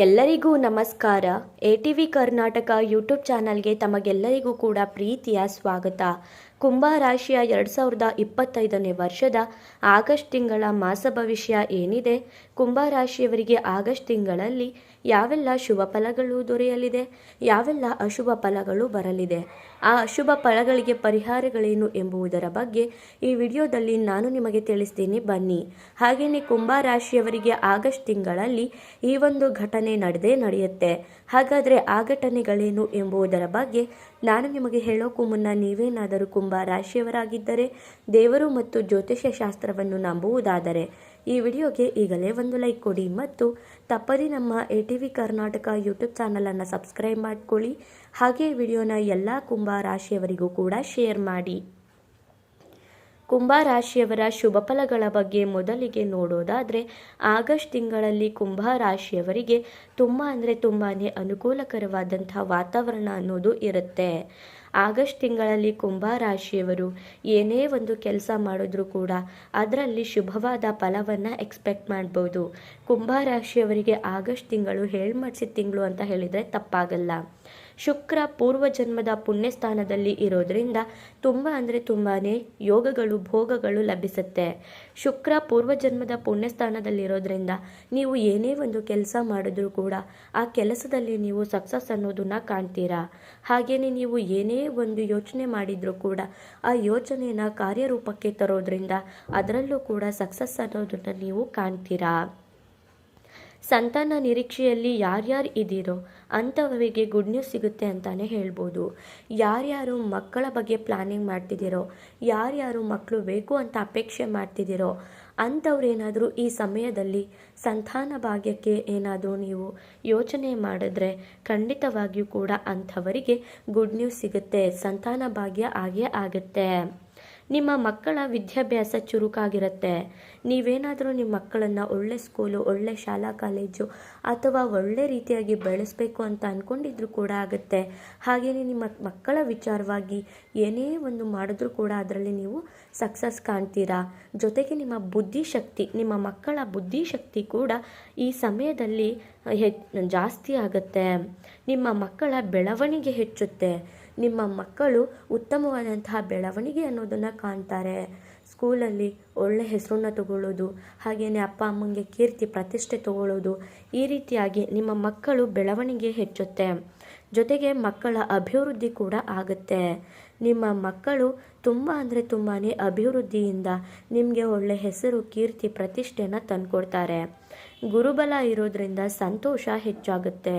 ಎಲ್ಲರಿಗೂ ನಮಸ್ಕಾರ. A T V Karnataka YouTube ಚಾನಲ್ಗೆ ತಮಗೆಲ್ಲರಿಗೂ ಕೂಡ ಪ್ರೀತಿಯ ಸ್ವಾಗತ. ಕುಂಭ ರಾಶಿಯ ಎರಡು ಸಾವಿರದ ಇಪ್ಪತ್ತೈದನೇ ವರ್ಷದ ಆಗಸ್ಟ್ ತಿಂಗಳ ಮಾಸ ಭವಿಷ್ಯ ಏನಿದೆ? ಕುಂಭ ರಾಶಿಯವರಿಗೆ ಆಗಸ್ಟ್ ತಿಂಗಳಲ್ಲಿ ಯಾವೆಲ್ಲ ಶುಭ ಫಲಗಳು ದೊರೆಯಲಿದೆ? ಯಾವೆಲ್ಲ ಅಶುಭ ಫಲಗಳು ಬರಲಿದೆ? ಆ ಅಶುಭ ಫಲಗಳಿಗೆ ಪರಿಹಾರಗಳೇನು ಎಂಬುದರ ಬಗ್ಗೆ ಈ ವಿಡಿಯೋದಲ್ಲಿ ನಾನು ನಿಮಗೆ ತಿಳಿಸ್ತೀನಿ. ಬನ್ನಿ. ಹಾಗೆಯೇ ಕುಂಭ ರಾಶಿಯವರಿಗೆ ಆಗಸ್ಟ್ ತಿಂಗಳಲ್ಲಿ ಈ ಒಂದು ಘಟನೆ ನಡೆದೇ ನಡೆಯುತ್ತೆ. ಹಾಗಾದರೆ ಆ ಘಟನೆಗಳೇನು ಎಂಬುದರ ಬಗ್ಗೆ ನಾನು ನಿಮಗೆ ಹೇಳೋಕ್ಕೂ ಮುನ್ನ ನೀವೇನಾದರೂ ಕುಂಭ ರಾಶಿಯವರಾಗಿದ್ದರೆ ದೇವರು ಮತ್ತು ಜ್ಯೋತಿಷ್ಯ ಶಾಸ್ತ್ರವನ್ನು ನಂಬುವುದಾದರೆ ಈ ವಿಡಿಯೋಗೆ ಈಗಲೇ ಒಂದು ಲೈಕ್ ಕೊಡಿ ಮತ್ತು ತಪ್ಪದೇ ನಮ್ಮ A T V Karnataka YouTube ಚಾನಲನ್ನು ಸಬ್ಸ್ಕ್ರೈಬ್ ಮಾಡಿಕೊಳ್ಳಿ. ಹಾಗೆ ವಿಡಿಯೋನ ಎಲ್ಲ ಕುಂಭ ರಾಶಿಯವರಿಗೂ ಕೂಡ ಶೇರ್ ಮಾಡಿ. ಕುಂಭ ರಾಶಿಯವರ ಶುಭ ಫಲಗಳ ಬಗ್ಗೆ ಮೊದಲಿಗೆ ನೋಡೋದಾದರೆ ಆಗಸ್ಟ್ ತಿಂಗಳಲ್ಲಿ ಕುಂಭ ರಾಶಿಯವರಿಗೆ ತುಂಬ ಅಂದರೆ ತುಂಬಾ ಅನುಕೂಲಕರವಾದಂಥ ವಾತಾವರಣ ಅನ್ನೋದು ಇರುತ್ತೆ. ಆಗಸ್ಟ್ ತಿಂಗಳಲ್ಲಿ ಕುಂಭ ರಾಶಿಯವರು ಏನೇ ಒಂದು ಕೆಲಸ ಮಾಡಿದ್ರೂ ಕೂಡ ಅದರಲ್ಲಿ ಶುಭವಾದ ಫಲವನ್ನು ಎಕ್ಸ್ಪೆಕ್ಟ್ ಮಾಡ್ಬೋದು. ಕುಂಭ ರಾಶಿಯವರಿಗೆ ಆಗಸ್ಟ್ ತಿಂಗಳು ಹೇಳ್ಮಡ್ಸಿದ ತಿಂಗಳು ಅಂತ ಹೇಳಿದರೆ ತಪ್ಪಾಗಲ್ಲ. ಶುಕ್ರ ಪೂರ್ವ ಜನ್ಮದ ಪುಣ್ಯಸ್ಥಾನದಲ್ಲಿ ಇರೋದ್ರಿಂದ ತುಂಬ ಅಂದರೆ ತುಂಬಾ ಯೋಗಗಳು, ಭೋಗಗಳು ಲಭಿಸುತ್ತೆ. ಶುಕ್ರ ಪೂರ್ವ ಜನ್ಮದ ಪುಣ್ಯಸ್ಥಾನದಲ್ಲಿರೋದ್ರಿಂದ ನೀವು ಏನೇ ಒಂದು ಕೆಲಸ ಮಾಡಿದ್ರೂ ಕೂಡ ಆ ಕೆಲಸದಲ್ಲಿ ನೀವು ಸಕ್ಸಸ್ ಅನ್ನೋದನ್ನ ಕಾಣ್ತೀರಾ? ಹಾಗೆಯೇ ನೀವು ಏನೇ ಒಂದು ಯೋಚನೆ ಮಾಡಿದರೂ ಕೂಡ ಆ ಯೋಚನೆಯನ್ನು ಕಾರ್ಯರೂಪಕ್ಕೆ ತರೋದ್ರಿಂದ ಅದರಲ್ಲೂ ಕೂಡ ಸಕ್ಸಸ್ ಅನ್ನೋದನ್ನು ನೀವು ಕಾಣ್ತೀರಾ? ಸಂತಾನ ನಿರೀಕ್ಷೆಯಲ್ಲಿ ಯಾರ್ಯಾರು ಇದ್ದೀರೋ ಅಂಥವರಿಗೆ ಗುಡ್ ನ್ಯೂಸ್ ಸಿಗುತ್ತೆ ಅಂತಲೇ ಹೇಳ್ಬೋದು. ಯಾರ್ಯಾರು ಮಕ್ಕಳ ಬಗ್ಗೆ ಪ್ಲಾನಿಂಗ್ ಮಾಡ್ತಿದ್ದೀರೋ, ಯಾರ್ಯಾರು ಮಕ್ಕಳು ಬೇಕು ಅಂತ ಅಪೇಕ್ಷೆ ಮಾಡ್ತಿದ್ದೀರೋ ಅಂಥವ್ರೇನಾದರೂ ಈ ಸಮಯದಲ್ಲಿ ಸಂತಾನ ಭಾಗ್ಯಕ್ಕೆ ಏನಾದರೂ ನೀವು ಯೋಚನೆ ಮಾಡಿದ್ರೆ ಖಂಡಿತವಾಗಿಯೂ ಕೂಡ ಅಂಥವರಿಗೆ ಗುಡ್ ನ್ಯೂಸ್ ಸಿಗುತ್ತೆ. ಸಂತಾನ ಭಾಗ್ಯ ಆಗೇ ಆಗುತ್ತೆ. ನಿಮ್ಮ ಮಕ್ಕಳ ವಿದ್ಯಾಭ್ಯಾಸ ಚುರುಕಾಗಿರುತ್ತೆ. ನೀವೇನಾದರೂ ನಿಮ್ಮ ಮಕ್ಕಳನ್ನು ಒಳ್ಳೆ ಸ್ಕೂಲು ಒಳ್ಳೆ ಶಾಲಾ ಕಾಲೇಜು ಅಥವಾ ಒಳ್ಳೆ ರೀತಿಯಾಗಿ ಬೆಳೆಸಬೇಕು ಅಂತ ಅಂದ್ಕೊಂಡಿದ್ರು ಕೂಡ ಆಗುತ್ತೆ. ಹಾಗೆಯೇ ನಿಮ್ಮ ಮಕ್ಕಳ ವಿಚಾರವಾಗಿ ಏನೇ ಒಂದು ಮಾಡಿದ್ರೂ ಕೂಡ ಅದರಲ್ಲಿ ನೀವು ಸಕ್ಸಸ್ ಕಾಣ್ತೀರಾ. ಜೊತೆಗೆ ನಿಮ್ಮ ಬುದ್ಧಿಶಕ್ತಿ ನಿಮ್ಮ ಮಕ್ಕಳ ಬುದ್ಧಿಶಕ್ತಿ ಕೂಡ ಈ ಸಮಯದಲ್ಲಿ ಹೆ, ಜಾಸ್ತಿ ಆಗುತ್ತೆ. ನಿಮ್ಮ ಮಕ್ಕಳ ಬೆಳವಣಿಗೆ ಹೆಚ್ಚುತ್ತೆ. ನಿಮ್ಮ ಮಕ್ಕಳು ಉತ್ತಮವಾದಂತಹ ಬೆಳವಣಿಗೆ ಅನ್ನೋದನ್ನು ಕಾಣ್ತಾರೆ. ಸ್ಕೂಲಲ್ಲಿ ಒಳ್ಳೆ ಹೆಸರನ್ನ ತಗೊಳ್ಳೋದು ಹಾಗೆಯೇ ಅಪ್ಪ ಅಮ್ಮನಿಗೆ ಕೀರ್ತಿ, ಪ್ರತಿಷ್ಠೆ ತಗೊಳ್ಳೋದು ಈ ರೀತಿಯಾಗಿ ನಿಮ್ಮ ಮಕ್ಕಳು ಬೆಳವಣಿಗೆ ಹೆಚ್ಚುತ್ತೆ. ಜೊತೆಗೆ ಮಕ್ಕಳ ಅಭಿವೃದ್ಧಿ ಕೂಡ ಆಗುತ್ತೆ. ನಿಮ್ಮ ಮಕ್ಕಳು ತುಂಬ ಅಂದರೆ ತುಂಬಾ ಅಭಿವೃದ್ಧಿಯಿಂದ ನಿಮಗೆ ಒಳ್ಳೆ ಹೆಸರು, ಕೀರ್ತಿ ಪ್ರತಿಷ್ಠೆನ ತಂದುಕೊಡ್ತಾರೆ. ಗುರುಬಲ ಇರೋದ್ರಿಂದ ಸಂತೋಷ ಹೆಚ್ಚಾಗುತ್ತೆ.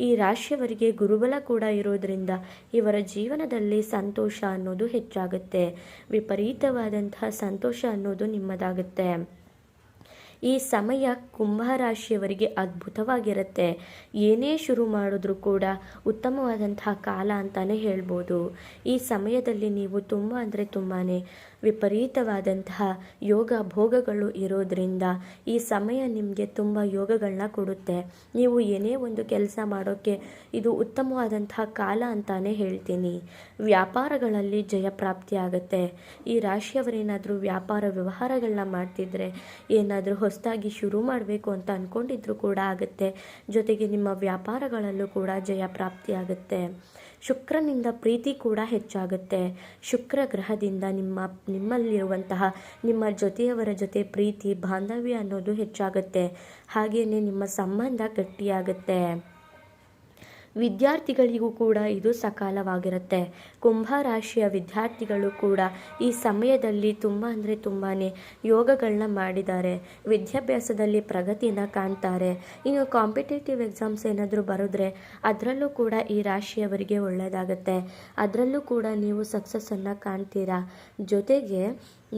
ಈ ರಾಶಿಯವರಿಗೆ ಗುರುಬಲ ಕೂಡ ಇರೋದ್ರಿಂದ ಇವರ ಜೀವನದಲ್ಲಿ ಸಂತೋಷ ಅನ್ನೋದು ಹೆಚ್ಚಾಗುತ್ತೆ. ವಿಪರೀತವಾದಂತಹ ಸಂತೋಷ ಅನ್ನೋದು ನಿಮ್ಮದಾಗುತ್ತೆ. ಈ ಸಮಯ ಕುಂಭ ರಾಶಿಯವರಿಗೆ ಅದ್ಭುತವಾಗಿರುತ್ತೆ. ಏನೇ ಶುರು ಮಾಡಿದ್ರೂ ಕೂಡ ಉತ್ತಮವಾದಂತಹ ಕಾಲ ಅಂತಲೇ ಹೇಳ್ಬೋದು. ಈ ಸಮಯದಲ್ಲಿ ನೀವು ತುಂಬ ಅಂದರೆ ತುಂಬಾ ವಿಪರೀತವಾದಂತಹ ಯೋಗ ಭೋಗಗಳು ಇರೋದ್ರಿಂದ ಈ ಸಮಯ ನಿಮಗೆ ತುಂಬ ಯೋಗಗಳನ್ನ ಕೊಡುತ್ತೆ. ನೀವು ಏನೇ ಒಂದು ಕೆಲಸ ಮಾಡೋಕ್ಕೆ ಇದು ಉತ್ತಮವಾದಂತಹ ಕಾಲ ಅಂತಾನೆ ಹೇಳ್ತೀನಿ. ವ್ಯಾಪಾರಗಳಲ್ಲಿ ಜಯ ಪ್ರಾಪ್ತಿ ಆಗುತ್ತೆ. ಈ ರಾಶಿಯವರೇನಾದರೂ ವ್ಯಾಪಾರ ವ್ಯವಹಾರಗಳನ್ನ ಮಾಡ್ತಿದ್ರೆ ಏನಾದರೂ ಹೊಸದಾಗಿ ಶುರು ಮಾಡಬೇಕು ಅಂತ ಅಂದ್ಕೊಂಡಿದ್ರು ಕೂಡ ಆಗುತ್ತೆ. ಜೊತೆಗೆ ನಿಮ್ಮ ವ್ಯಾಪಾರಗಳಲ್ಲೂ ಕೂಡ ಜಯ ಪ್ರಾಪ್ತಿ ಆಗುತ್ತೆ. ಶುಕ್ರನಿಂದ ಪ್ರೀತಿ ಕೂಡ ಹೆಚ್ಚಾಗುತ್ತೆ. ಶುಕ್ರ ಗ್ರಹದಿಂದ ನಿಮ್ಮ, ನಿಮ್ಮಲ್ಲಿರುವಂತಹ, ನಿಮ್ಮ ಜೊತೆಯವರ ಜೊತೆ ಪ್ರೀತಿ, ಬಾಂಧವ್ಯ ಅನ್ನೋದು ಹೆಚ್ಚಾಗುತ್ತೆ. ಹಾಗೆಯೇ ನಿಮ್ಮ ಸಂಬಂಧ ಗಟ್ಟಿಯಾಗುತ್ತೆ. ವಿದ್ಯಾರ್ಥಿಗಳಿಗೂ ಕೂಡ ಇದು ಸಕಾಲವಾಗಿರುತ್ತೆ. ಕುಂಭ ರಾಶಿಯ ವಿದ್ಯಾರ್ಥಿಗಳು ಕೂಡ ಈ ಸಮಯದಲ್ಲಿ ತುಂಬ ಅಂದರೆ ತುಂಬಾ ಯೋಗಗಳನ್ನ ಮಾಡಿದ್ದಾರೆ. ವಿದ್ಯಾಭ್ಯಾಸದಲ್ಲಿ ಪ್ರಗತಿನ ಕಾಣ್ತಾರೆ. ಇನ್ನು ಕಾಂಪಿಟೇಟಿವ್ ಎಕ್ಸಾಮ್ಸ್ ಏನಾದರೂ ಬರೆದ್ರೆ ಅದರಲ್ಲೂ ಕೂಡ ಈ ರಾಶಿಯವರಿಗೆ ಒಳ್ಳೆಯದಾಗುತ್ತೆ ಅದರಲ್ಲೂ ಕೂಡ ನೀವು ಸಕ್ಸಸ್ಸನ್ನು ಕಾಣ್ತೀರಾ? ಜೊತೆಗೆ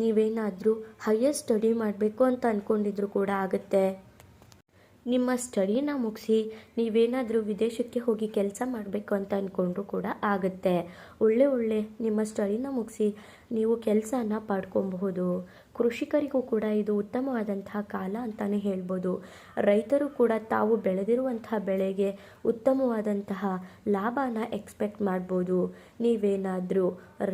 ನೀವೇನಾದರೂ ಹೈಯರ್ ಸ್ಟಡಿ ಮಾಡಬೇಕು ಅಂತ ಅಂದ್ಕೊಂಡಿದ್ರು ಕೂಡ ಆಗುತ್ತೆ. ನಿಮ್ಮ ಸ್ಟಡಿನ ಮುಗಿಸಿ ನೀವೇನಾದರೂ ವಿದೇಶಕ್ಕೆ ಹೋಗಿ ಕೆಲಸ ಮಾಡಬೇಕು ಅಂತ ಅಂದ್ಕೊಂಡ್ರೂ ಕೂಡ ಆಗುತ್ತೆ. ಒಳ್ಳೆ ಒಳ್ಳೆ ನಿಮ್ಮ ಸ್ಟಡಿನ ಮುಗಿಸಿ ನೀವು ಕೆಲಸನ ಪಡ್ಕೊಬಹುದು. ಕೃಷಿಕರಿಗೂ ಕೂಡ ಇದು ಉತ್ತಮವಾದಂತಹ ಕಾಲ ಅಂತಲೇ ಹೇಳ್ಬೋದು. ರೈತರು ಕೂಡ ತಾವು ಬೆಳೆದಿರುವಂತಹ ಬೆಳೆಗೆ ಉತ್ತಮವಾದಂತಹ ಲಾಭನ ಎಕ್ಸ್ಪೆಕ್ಟ್ ಮಾಡ್ಬೋದು. ನೀವೇನಾದರೂ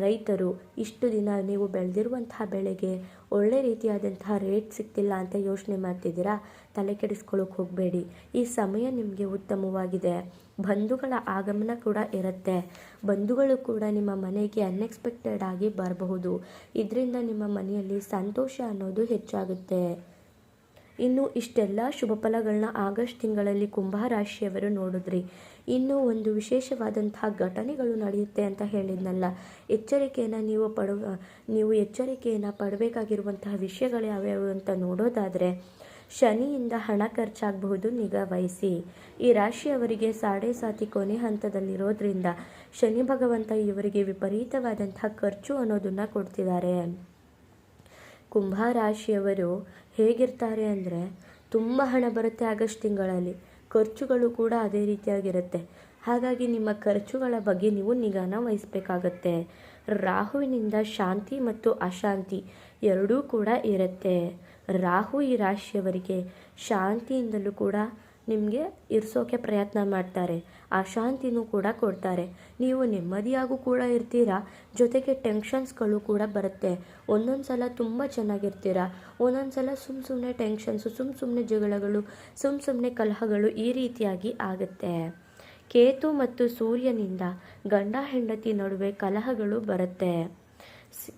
ರೈತರು ಇಷ್ಟು ದಿನ ನೀವು ಬೆಳೆದಿರುವಂತಹ ಬೆಳೆಗೆ ಒಳ್ಳೆ ರೀತಿಯಾದಂತಹ ರೇಟ್ ಸಿಗ್ತಿಲ್ಲ ಅಂತ ಯೋಚನೆ ಮಾಡ್ತಿದ್ದೀರಾ? ತಲೆ ಕೆಡಿಸ್ಕೊಳ್ಳೋಕೆ ಹೋಗಬೇಡಿ. ಈ ಸಮಯ ನಿಮಗೆ ಉತ್ತಮವಾಗಿದೆ. ಬಂಧುಗಳ ಆಗಮನ ಕೂಡ ಇರುತ್ತೆ. ಬಂಧುಗಳು ಕೂಡ ನಿಮ್ಮ ಮನೆಗೆ ಅನ್ಎಕ್ಸ್ಪೆಕ್ಟೆಡ್ ಆಗಿ ಬರಬಹುದು. ಇದರಿಂದ ನಿಮ್ಮ ಮನೆಯಲ್ಲಿ ಸಂತೋಷ ಅನ್ನೋದು ಹೆಚ್ಚಾಗುತ್ತೆ. ಇನ್ನು ಇಷ್ಟೆಲ್ಲ ಶುಭ ಫಲಗಳನ್ನ ಆಗಸ್ಟ್ ತಿಂಗಳಲ್ಲಿ ಕುಂಭರಾಶಿಯವರು ನೋಡಿದ್ರಿ. ಇನ್ನು ಒಂದು ವಿಶೇಷವಾದಂತಹ ಘಟನೆಗಳು ನಡೆಯುತ್ತೆ ಅಂತ ಹೇಳಿದ್ನಲ್ಲ. ಎಚ್ಚರಿಕೆಯನ್ನು ನೀವು ಪಡುವ, ನೀವು ಎಚ್ಚರಿಕೆಯನ್ನು ಪಡಬೇಕಾಗಿರುವಂತಹ ವಿಷಯಗಳು ಯಾವ್ಯಾವು ಅಂತ ನೋಡೋದಾದರೆ ಶನಿಯಿಂದ ಹಣ ಖರ್ಚಾಗಬಹುದು ನಿಗಾ ವಹಿಸಿ ಈ ರಾಶಿಯವರಿಗೆ ಸಾಡೆ ಸಾತಿ ಕೊನೆ ಹಂತದಲ್ಲಿರೋದ್ರಿಂದ ಶನಿ ಭಗವಂತ ಇವರಿಗೆ ವಿಪರೀತವಾದಂತಹ ಖರ್ಚು ಅನ್ನೋದನ್ನು ಕೊಡ್ತಿದ್ದಾರೆ. ಕುಂಭ ರಾಶಿಯವರು ಹೇಗಿರ್ತಾರೆ ಅಂದರೆ ತುಂಬ ಹಣ ಬರುತ್ತೆ ಆಗಸ್ಟ್ ತಿಂಗಳಲ್ಲಿ. ಖರ್ಚುಗಳು ಕೂಡ ಅದೇ ರೀತಿಯಾಗಿರುತ್ತೆ. ಹಾಗಾಗಿ ನಿಮ್ಮ ಖರ್ಚುಗಳ ಬಗ್ಗೆ ನೀವು ನಿಗಾನ ವಹಿಸಬೇಕಾಗತ್ತೆ. ರಾಹುವಿನಿಂದ ಶಾಂತಿ ಮತ್ತು ಅಶಾಂತಿ ಎರಡೂ ಕೂಡ ಇರುತ್ತೆ. ರಾಹು ಈ ರಾಶಿಯವರಿಗೆ ಶಾಂತಿಯಿಂದಲೂ ಕೂಡ ನಿಮಗೆ ಇರಿಸೋಕೆ ಪ್ರಯತ್ನ ಮಾಡ್ತಾರೆ. ಆ ಶಾಂತಿನೂ ಕೂಡ ಕೊಡ್ತಾರೆ. ನೀವು ನೆಮ್ಮದಿಯಾಗೂ ಕೂಡ ಇರ್ತೀರಾ, ಜೊತೆಗೆ ಟೆನ್ಷನ್ಸ್ಗಳು ಕೂಡ ಬರುತ್ತೆ. ಒಂದೊಂದು ಸಲ ತುಂಬ ಚೆನ್ನಾಗಿರ್ತೀರಾ, ಒಂದೊಂದು ಸಲ ಸುಮ್ಮ ಸುಮ್ಮನೆ ಟೆನ್ಷನ್ಸು ಸುಮ್ಮ ಸುಮ್ಮನೆ ಜಗಳಗಳು ಸುಮ್ಮ ಸುಮ್ಮನೆ ಕಲಹಗಳು ಈ ರೀತಿಯಾಗಿ ಆಗುತ್ತೆ. ಕೇತು ಮತ್ತು ಸೂರ್ಯನಿಂದ ಗಂಡ ಹೆಂಡತಿ ನಡುವೆ ಕಲಹಗಳು ಬರುತ್ತೆ.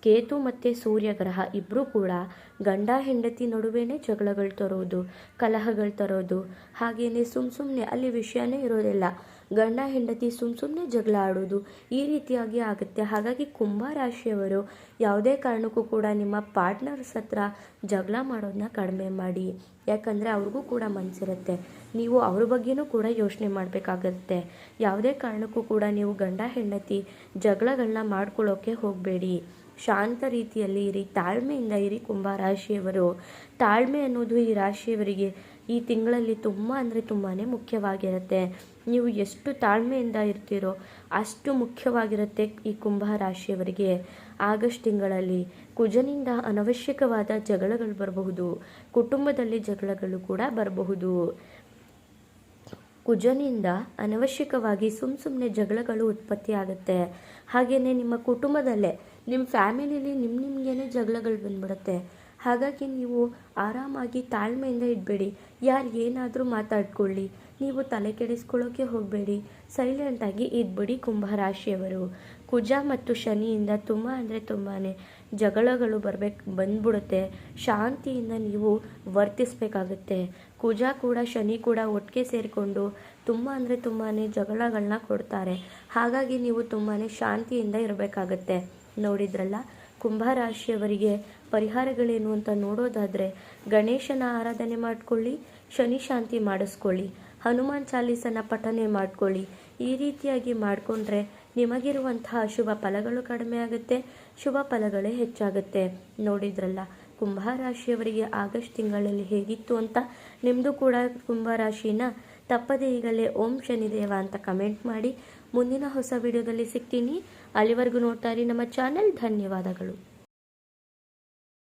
ಕೇತು ಮತ್ತು ಸೂರ್ಯ ಗ್ರಹ ಇಬ್ಬರೂ ಕೂಡ ಗಂಡ ಹೆಂಡತಿ ನಡುವೆನೇ ಜಗಳಗಳು ತರೋದು, ಕಲಹಗಳು ತರೋದು. ಹಾಗೆಯೇ ಸುಮ್ಮ ಸುಮ್ಮನೆ ಅಲ್ಲಿ ವಿಷಯನೇ ಇರೋದಿಲ್ಲ. ಗಂಡ ಹೆಂಡತಿ ಸುಮ್ಮ ಸುಮ್ಮನೆ ಜಗಳ ಆಡೋದು ಈ ರೀತಿಯಾಗಿ ಆಗುತ್ತೆ. ಹಾಗಾಗಿ ಕುಂಭ ರಾಶಿಯವರು ಯಾವುದೇ ಕಾರಣಕ್ಕೂ ಕೂಡ ನಿಮ್ಮ ಪಾರ್ಟ್ನರ್ಸ್ ಹತ್ರ ಜಗಳ ಮಾಡೋದನ್ನ ಕಡಿಮೆ ಮಾಡಿ. ಯಾಕಂದರೆ ಅವ್ರಿಗೂ ಕೂಡ ಮನಸ್ಸಿರುತ್ತೆ ನೀವು ಅವ್ರ ಬಗ್ಗೆನೂ ಕೂಡ ಯೋಚನೆ ಮಾಡಬೇಕಾಗತ್ತೆ. ಯಾವುದೇ ಕಾರಣಕ್ಕೂ ಕೂಡ ನೀವು ಗಂಡ ಹೆಂಡತಿ ಜಗಳಗಳನ್ನ ಮಾಡ್ಕೊಳ್ಳೋಕೆ ಹೋಗಬೇಡಿ. ಶಾಂತ ರೀತಿಯಲ್ಲಿ ಇರಿ. ತಾಳ್ಮೆಯಿಂದ ಇರಿ ಕುಂಭ ರಾಶಿಯವರು ತಾಳ್ಮೆ ಅನ್ನೋದು ಈ ರಾಶಿಯವರಿಗೆ ಈ ತಿಂಗಳಲ್ಲಿ ತುಂಬ ಅಂದರೆ ತುಂಬಾ ಮುಖ್ಯವಾಗಿರುತ್ತೆ. ನೀವು ಎಷ್ಟು ತಾಳ್ಮೆಯಿಂದ ಇರ್ತೀರೋ ಅಷ್ಟು ಮುಖ್ಯವಾಗಿರುತ್ತೆ ಈ ಕುಂಭ ರಾಶಿಯವರಿಗೆ ಆಗಸ್ಟ್ ತಿಂಗಳಲ್ಲಿ ಕುಜನಿಂದ ಅನವಶ್ಯಕವಾದ ಜಗಳಗಳು ಬರಬಹುದು. ಕುಟುಂಬದಲ್ಲಿ ಜಗಳಗಳು ಕೂಡ ಬರಬಹುದು. ಕುಜನಿಂದ ಅನವಶ್ಯಕವಾಗಿ ಸುಮ್ಮ ಸುಮ್ಮನೆ ಜಗಳಗಳು ಉತ್ಪತ್ತಿ ಆಗುತ್ತೆ ಹಾಗೆಯೇ ನಿಮ್ಮ ಕುಟುಂಬದಲ್ಲೇ ನಿಮ್ಮ ಫ್ಯಾಮಿಲಿಲಿ ನಿಮ್ಮ ನಿಮಗೇನೆ ಜಗಳಗಳು ಬಂದ್ಬಿಡುತ್ತೆ. ಹಾಗಾಗಿ ನೀವು ಆರಾಮಾಗಿ ತಾಳ್ಮೆಯಿಂದ ಇಡಬೇಡಿ. ಯಾರು ಏನಾದರೂ ಮಾತಾಡ್ಕೊಳ್ಳಿ. ನೀವು ತಲೆ ಕೆಡಿಸ್ಕೊಳ್ಳೋಕೆ ಹೋಗಬೇಡಿ. ಸೈಲೆಂಟಾಗಿ ಇದ್ಬಿಡಿ ಕುಂಭರಾಶಿಯವರು. ಕುಜ ಮತ್ತು ಶನಿಯಿಂದ ತುಂಬ ಅಂದರೆ ತುಂಬಾ ಜಗಳಗಳು ಬರಬೇಕು ಬಂದ್ಬಿಡುತ್ತೆ. ಶಾಂತಿಯಿಂದ ನೀವು ವರ್ತಿಸಬೇಕಾಗುತ್ತೆ. ಕುಜ ಕೂಡ, ಶನಿ ಕೂಡ ಒಟ್ಟಿಗೆ ಸೇರಿಕೊಂಡು ತುಂಬ ಅಂದರೆ ತುಂಬಾ ಜಗಳಗಳನ್ನ ಕೊಡ್ತಾರೆ. ಹಾಗಾಗಿ ನೀವು ತುಂಬಾ ಶಾಂತಿಯಿಂದ ಇರಬೇಕಾಗತ್ತೆ. ನೋಡಿದ್ರಲ್ಲ? ಕುಂಭರಾಶಿಯವರಿಗೆ ಪರಿಹಾರಗಳೇನು ಅಂತ ನೋಡೋದಾದರೆ, ಗಣೇಶನ ಆರಾಧನೆ ಮಾಡಿಕೊಳ್ಳಿ, ಶನಿ ಶಾಂತಿ ಮಾಡಿಸ್ಕೊಳ್ಳಿ, ಹನುಮಾನ್ ಚಾಲೀಸನ ಪಠನೆ ಮಾಡ್ಕೊಳ್ಳಿ. ಈ ರೀತಿಯಾಗಿ ಮಾಡಿಕೊಂಡ್ರೆ ನಿಮಗಿರುವಂತಹ ಶುಭ ಫಲಗಳು ಕಡಿಮೆ ಆಗುತ್ತೆ, ಶುಭ ಫಲಗಳೇ ಹೆಚ್ಚಾಗುತ್ತೆ. ನೋಡಿದ್ರಲ್ಲ, ಕುಂಭರಾಶಿಯವರಿಗೆ ಆಗಸ್ಟ್ ತಿಂಗಳಲ್ಲಿ ಹೇಗಿತ್ತು ಅಂತ ನಿಮ್ಮದು ಕೂಡ ಕುಂಭರಾಶಿನ ತಪ್ಪದೇ ಈಗಲೇ ಓಂ ಶನಿದೇವ ಅಂತ ಕಮೆಂಟ್ ಮಾಡಿ ಮುಂದಿನ ಹೊಸ ವಿಡಿಯೋದಲ್ಲಿ ಸಿಗ್ತೀನಿ. ಅಲ್ಲಿವರೆಗೂ ನೋಡ್ತಾ ನಮ್ಮ ಚಾನೆಲ್. ಧನ್ಯವಾದಗಳು.